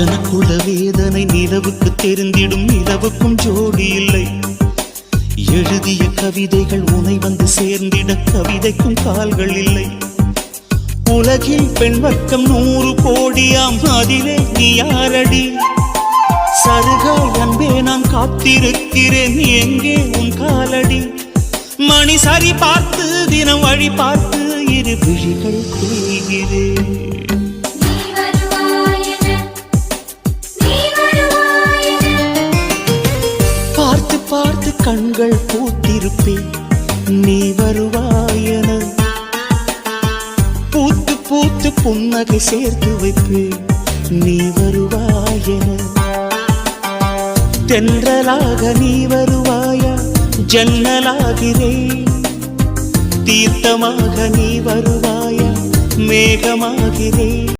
எனக்குள்ள வேதனை நிலவுக்கு தெரிந்திடும் நிலவுக்கும் ஜோடி இல்லை. எழுதிய கவிதைகள் உனை வந்து சேர்ந்திட கவிதைக்கும் கால்கள் இல்லை. உலகில் பெண் வர்க்கம் நூறு கோடியாம் அதிலே நீ யாரடி? சருகாய் அன்பே நான் காத்திருக்கிறேன் எங்கே உன் காலடி? மணி சரி பார்த்து தினம் வழி பார்த்து இரு விழிகள் தேய்கிறேன் பார்த்து கண்கள் பூத்திருப்பேன் நீ வருவாயன. பூத்து பூத்து புன்னகை சேர்த்து வைப்பேன் நீ வருவாயன. தென்றலாக நீ வருவாயா ஜன்னலாகிறேன் தீர்த்தமாக நீ வருவாயா மேகமாகிறேன்